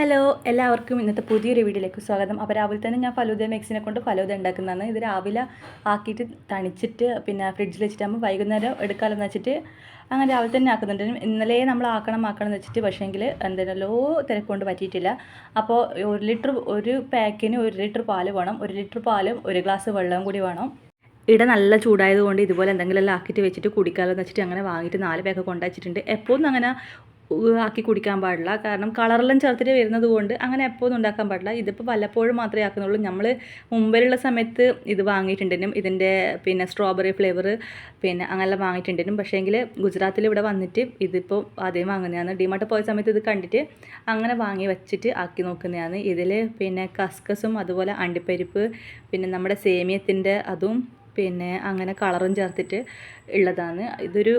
Hello എല്ലാവർക്കും ഇന്നത്തെ പുതിയൊരു വീഡിയോയിലേക്ക് സ്വാഗതം. അപ്പോൾ രാവിലെ തന്നെ ഞാൻ ഫലൂദ മിക്സിനെ കൊണ്ട് ഫലൂദ ഉണ്ടാക്കുന്നതാണ്. ഇത് രാവിലെ ആക്കിയിട്ട് തണിച്ചിട്ട് പിന്നെ ഫ്രിഡ്ജിൽ വെച്ചിട്ടാകുമ്പോൾ വൈകുന്നേരം എടുക്കാമെന്ന് വെച്ചിട്ട് അങ്ങനെ രാവിലെ തന്നെ ആക്കുന്നുണ്ട്. ഇന്നലെ നമ്മൾ ആക്കണം ആക്കണം എന്ന് വെച്ചിട്ട് പക്ഷേങ്കിൽ എന്തെല്ലോ തിരക്കൊണ്ട് പറ്റിയിട്ടില്ല. അപ്പോൾ ഒരു ലിറ്റർ ഒരു പാക്കിന് ഒരു ലിറ്റർ പാൽ വേണം ഒരു ലിറ്റർ പാലും ഒരു ഗ്ലാസ് വെള്ളവും കൂടി വേണം. ഇവിടെ നല്ല ചൂടായതുകൊണ്ട് ഇതുപോലെ എന്തെങ്കിലും എല്ലാം ആക്കിയിട്ട് വെച്ചിട്ട് കുടിക്കാമല്ലോ എന്ന് വെച്ചിട്ട് അങ്ങനെ വാങ്ങിയിട്ട് നാല് പേക്കൊക്കെ കൊണ്ടുവച്ചിട്ടുണ്ട്. എപ്പോഴും അങ്ങനെ ആക്കി കുടിക്കാൻ പാടില്ല. കാരണം കളറെല്ലാം ചേർത്തിട്ട് വരുന്നത് കൊണ്ട് അങ്ങനെ എപ്പോഴും ഉണ്ടാക്കാൻ പാടില്ല. ഇതിപ്പോൾ വല്ലപ്പോഴും മാത്രമേ ആക്കുന്നുള്ളൂ. നമ്മൾ മുമ്പിലുള്ള സമയത്ത് ഇത് വാങ്ങിയിട്ടുണ്ടെങ്കിലും ഇതിന്റെ പിന്നെ സ്ട്രോബെറി ഫ്ലേവർ പിന്നെ അങ്ങനെല്ലാം പക്ഷേ എങ്കിൽ ഗുജറാത്തിൽ ഇവിടെ വന്നിട്ട് ഇതിപ്പോൾ ആദ്യം വാങ്ങുന്നതാണ്. ഡിമാർട്ട് പോയ സമയത്ത് ഇത് കണ്ടിട്ട് അങ്ങനെ വാങ്ങി വെച്ചിട്ട് ആക്കി നോക്കുന്നതാണ്. ഇതിൽ പിന്നെ കസ്കസും അതുപോലെ അണ്ടിപ്പരിപ്പ് പിന്നെ നമ്മുടെ സേമിയത്തിന്റെ അതും പിന്നെ അങ്ങനെ കളറും ചേർത്തിട്ട് ഉള്ളതാണ്. ഇതൊരു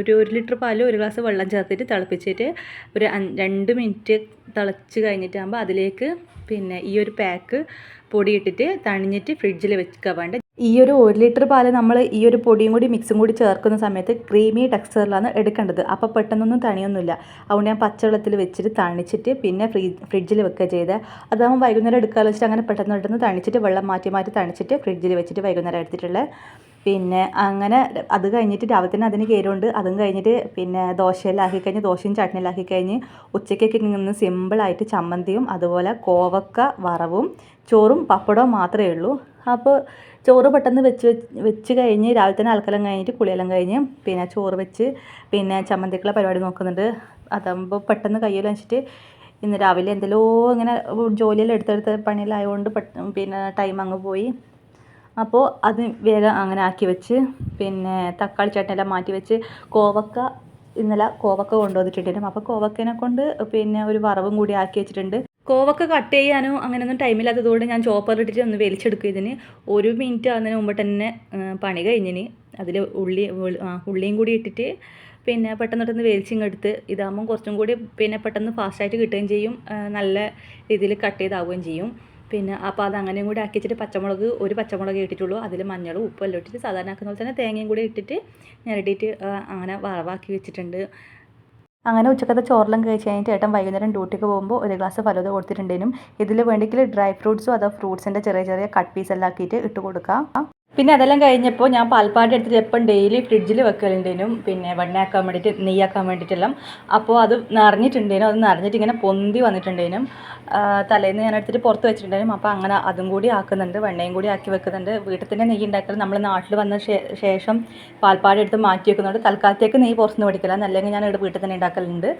ഒരു ഒരു ലിറ്റർ പാൽ ഒരു ഗ്ലാസ് വെള്ളം ചേർത്തിട്ട് തിളപ്പിച്ചിട്ട് ഒരു രണ്ട് മിനിറ്റ് തിളച്ച് കഴിഞ്ഞിട്ടാകുമ്പോൾ അതിലേക്ക് പിന്നെ ഈ ഒരു പാക്ക് പൊടിയിട്ടിട്ട് തണിഞ്ഞിട്ട് ഫ്രിഡ്ജിൽ വെക്കുക വേണ്ട ഈ ഒരു ഒരു ലിറ്റർ പാൽ നമ്മൾ ഈ ഒരു പൊടിയും കൂടി മിക്സും കൂടി ചേർക്കുന്ന സമയത്ത് ക്രീമി ടെക്സ്ചറിലാണ് എടുക്കേണ്ടത്. അപ്പോൾ പെട്ടെന്നൊന്നും തണിയൊന്നുമില്ല. അതുകൊണ്ട് ഞാൻ പച്ചവെള്ളത്തിൽ വെച്ചിട്ട് തണിച്ചിട്ട് പിന്നെ ഫ്രീ ഫ്രിഡ്ജിൽ വെക്കുക ചെയ്ത്. അതാകുമ്പോൾ വൈകുന്നേരം എടുക്കാമെന്ന് വെച്ചിട്ട് അങ്ങനെ പെട്ടെന്ന് പെട്ടെന്ന് തണിച്ചിട്ട് വെള്ളം മാറ്റി മാറ്റി തണിച്ചിട്ട് ഫ്രിഡ്ജിൽ വെച്ചിട്ട് വൈകുന്നേരം എടുത്തിട്ടുള്ളത് പിന്നെ അങ്ങനെ അത് കഴിഞ്ഞിട്ട് രാവിലെ തന്നെ അതിന് കയറുണ്ട് അതും കഴിഞ്ഞിട്ട് പിന്നെ ദോശയിലാക്കി കഴിഞ്ഞ് ദോശയും ചട്നിയിലാക്കി കഴിഞ്ഞ് ഉച്ചയ്ക്കൊക്കെ നിന്ന് സിമ്പിളായിട്ട് ചമ്മന്തിയും അതുപോലെ കോവക്ക വറവും ചോറും പപ്പടവും മാത്രമേ ഉള്ളൂ. അപ്പോൾ ചോറ് പെട്ടെന്ന് വെച്ച് വെച്ച് കഴിഞ്ഞ് രാവിലെ തന്നെ അലക്കലം കഴിഞ്ഞിട്ട് കുളിയെല്ലാം കഴിഞ്ഞ് പിന്നെ ചോറ് വെച്ച് പിന്നെ ചമ്മന്തിക്കുള്ള പരിപാടി നോക്കുന്നുണ്ട്. അതാകുമ്പോൾ പെട്ടെന്ന് കയ്യിൽ വെച്ചിട്ട് ഇന്ന് രാവിലെ എന്തെല്ലോ ഇങ്ങനെ ജോലിയെല്ലാം എടുത്തെടുത്ത് പണിയെല്ലാം ആയതുകൊണ്ട് പെട്ടെന്ന് പിന്നെ ടൈം അങ്ങ് പോയി. അപ്പോൾ അത് വേഗം അങ്ങനെ ആക്കി വെച്ച് പിന്നെ തക്കാളി ചട്നിയെല്ലാം മാറ്റി വെച്ച് കോവക്ക ഇന്നലെ കോവക്ക കൊണ്ടുവന്നിട്ടുണ്ടായിരുന്നു. അപ്പോൾ കോവക്കനെ കൊണ്ട് പിന്നെ ഒരു വറവും കൂടി ആക്കി വെച്ചിട്ടുണ്ട്. കോവക്ക കട്ട് ചെയ്യാനോ അങ്ങനെയൊന്നും ടൈമില്ലാത്തതുകൊണ്ട് ഞാൻ ചോപ്പർ ഇട്ടിട്ട് ഒന്ന് വലിച്ചെടുക്കും ഇതിന്. ഒരു മിനിറ്റ് ആകുന്നതിന് മുമ്പ് തന്നെ പണി കഴിഞ്ഞിന്. അതിൽ ഉള്ളി ഉള്ളിയും കൂടി ഇട്ടിട്ട് പിന്നെ പെട്ടെന്ന് പെട്ടെന്ന് എടുത്ത് ഇതാകുമ്പം കുറച്ചും കൂടി പിന്നെ പെട്ടെന്ന് ഫാസ്റ്റായിട്ട് കിട്ടുകയും ചെയ്യും. നല്ല രീതിയിൽ കട്ട് ചെയ്താവുകയും ചെയ്യും. പിന്നെ അപ്പോൾ അത് അങ്ങനെയും കൂടി ആക്കി വെച്ചിട്ട് പച്ചമുളക് ഒരു പച്ചമുളക് ഇട്ടിട്ടുള്ളൂ. അതിൽ മഞ്ഞളും ഉപ്പും എല്ലാം ഇട്ടിട്ട് സാധാരണ ആക്കുന്ന പോലെ തന്നെ തേങ്ങയും കൂടി ഇട്ടിട്ട് ഞെരടിയിട്ട് അങ്ങനെ വറവാക്കി വെച്ചിട്ടുണ്ട്. അങ്ങനെ ഉച്ചക്കത്തെ ചോറെല്ലാം കഴിച്ച് കഴിഞ്ഞിട്ട് ഏട്ടൻ വൈകുന്നേരം ഡ്യൂട്ടിക്ക് പോകുമ്പോൾ ഒരു ഗ്ലാസ് ഫലൂദ കൊടുത്തിട്ടുണ്ടേനും. ഇതിൽ വേണ്ടിയെങ്കിൽ ഡ്രൈ ഫ്രൂട്ട്സും അതോ ഫ്രൂട്ട്സിന്റെ ചെറിയ ചെറിയ കട്ട് പീസ് എല്ലാം ആക്കിയിട്ട് ഇട്ട് കൊടുക്കാം. പിന്നെ അതെല്ലാം കഴിഞ്ഞപ്പോൾ ഞാൻ പാൽപ്പാടി എടുത്തിട്ട് എപ്പം ഡെയിലി ഫ്രിഡ്ജിൽ വെക്കലുണ്ടേനും പിന്നെ വെണ്ണയാക്കാൻ വേണ്ടിയിട്ട് നെയ്യാക്കാൻ വേണ്ടിയിട്ടെല്ലാം അപ്പോൾ അത് നിറഞ്ഞിട്ടുണ്ടേനും അത് നിറഞ്ഞിട്ട് ഇങ്ങനെ പൊന്തി വന്നിട്ടുണ്ടേനും. തലേന്ന് ഞാൻ എടുത്തിട്ട് പുറത്ത് വെച്ചിട്ടുണ്ടായിരുന്നു അപ്പോൾ അങ്ങനെ അതും കൂടി ആക്കുന്നുണ്ട് വെണ്ണയും കൂടി ആക്കി വെക്കുന്നുണ്ട്. വീട്ടിൽ തന്നെ നെയ്യ് ഉണ്ടാക്കൽ നമ്മൾ നാട്ടിൽ വന്ന ശേഷം പാൽപ്പാടി എടുത്ത് മാറ്റി വെക്കുന്നുണ്ട്. തൽക്കാലത്തേക്ക് നെയ്യ് പുറത്തുനിന്ന് മേടിക്കലാണ് അല്ലെങ്കിൽ ഞാൻ ഇവിടെ വീട്ടിൽ തന്നെ ഉണ്ടാക്കലുണ്ട്.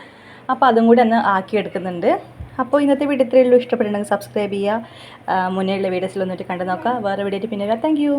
അപ്പോൾ അതും കൂടി ഒന്ന് ആക്കി എടുക്കുന്നുണ്ട്. അപ്പോൾ ഇന്നത്തെ വീഡിയോ ഇത്രയേ ഉള്ളൂ. സബ്സ്ക്രൈബ് ചെയ്യുക. ആ, മുന്നേ ഉള്ള വീഡിയോസിൽ വന്നിട്ട് കണ്ടു നോക്കുക വേറെ വീഡിയോ പിന്നെ താങ്ക് യു